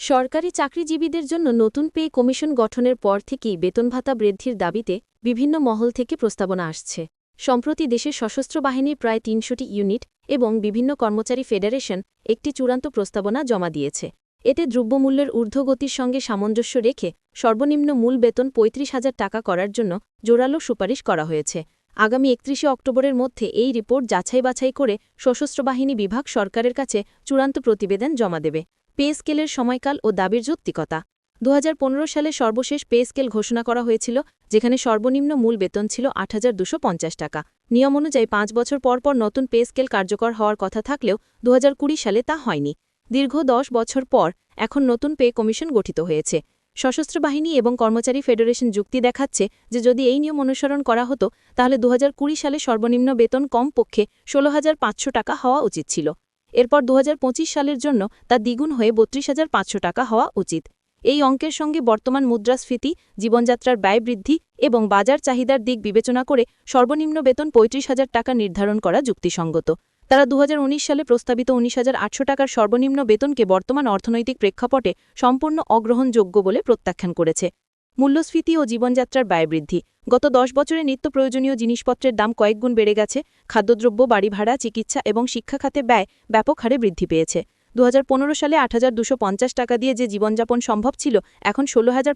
সরকারি চাকরিজীবীদের জন্য নতুন পে কমিশন গঠনের পর থেকেই বেতন ভাতা বৃদ্ধির দাবিতে বিভিন্ন মহল থেকে প্রস্তাবনা আসছে। সম্প্রতি দেশের সশস্ত্র বাহিনীর প্রায় তিনশোটি ইউনিট এবং বিভিন্ন কর্মচারী ফেডারেশন একটি চূড়ান্ত প্রস্তাবনা জমা দিয়েছে। এতে দ্রব্যমূল্যের ঊর্ধ্বগতির সঙ্গে সামঞ্জস্য রেখে সর্বনিম্ন মূল বেতন পঁয়ত্রিশ হাজার টাকা করার জন্য জোরালো সুপারিশ করা হয়েছে। আগামী একত্রিশে অক্টোবরের মধ্যে এই রিপোর্ট যাচাই বাছাই করে সশস্ত্র বাহিনী বিভাগ সরকারের কাছে চূড়ান্ত প্রতিবেদন জমা দেবে। পে স্কেলের সময়কাল ও দাবির যৌক্তিকতা। দু হাজার পনেরো সালে সর্বশেষ পে স্কেল ঘোষণা করা হয়েছিল, যেখানে সর্বনিম্ন মূল বেতন ছিল আট টাকা। নিয়ম অনুযায়ী পাঁচ বছর পর পর নতুন পে স্কেল কার্যকর হওয়ার কথা থাকলেও দুহাজার কুড়ি সালে তা হয়নি। দীর্ঘ দশ বছর পর এখন নতুন পে কমিশন গঠিত হয়েছে। সশস্ত্র বাহিনী এবং কর্মচারী ফেডারেশন যুক্তি দেখাচ্ছে যে যদি এই নিয়ম অনুসরণ করা হতো, তাহলে দু হাজার কুড়ি সালে সর্বনিম্ন বেতন কমপক্ষে ষোলো টাকা হওয়া উচিত ছিল। এরপর দু হাজার পঁচিশ সালের জন্য তা দ্বিগুণ হয়ে বত্রিশ হাজার পাঁচশো টাকা হওয়া উচিত। এই অঙ্কের সঙ্গে বর্তমান মুদ্রাস্ফীতি, জীবনযাত্রার ব্যয় বৃদ্ধি এবং বাজার চাহিদার দিক বিবেচনা করে সর্বনিম্ন বেতন পঁয়ত্রিশ হাজার টাকা নির্ধারণ করা যুক্তিসঙ্গত। তারা দু হাজার উনিশ সালে প্রস্তাবিত উনিশ হাজার টাকার সর্বনিম্ন বেতনকে বর্তমান অর্থনৈতিক প্রেক্ষাপটে সম্পূর্ণ অগ্রহণযোগ্য বলে প্রত্যাখ্যান করেছে। মূল্যস্ফীতি ও জীবনযাত্রার ব্যয় বৃদ্ধি গত দশ বছরে নিত্য প্রয়োজনীয় জিনিসপত্রের দাম কয়েকগুণ বেড়ে গেছে। খাদ্যদ্রব্য, বাড়ি ভাড়া, চিকিৎসা এবং শিক্ষা খাতে ব্যয় ব্যাপক হারে বৃদ্ধি পেয়েছে। দু হাজার পনেরো সালে আট টাকা দিয়ে যে জীবনযাপন সম্ভব ছিল, এখন ষোলো টাকা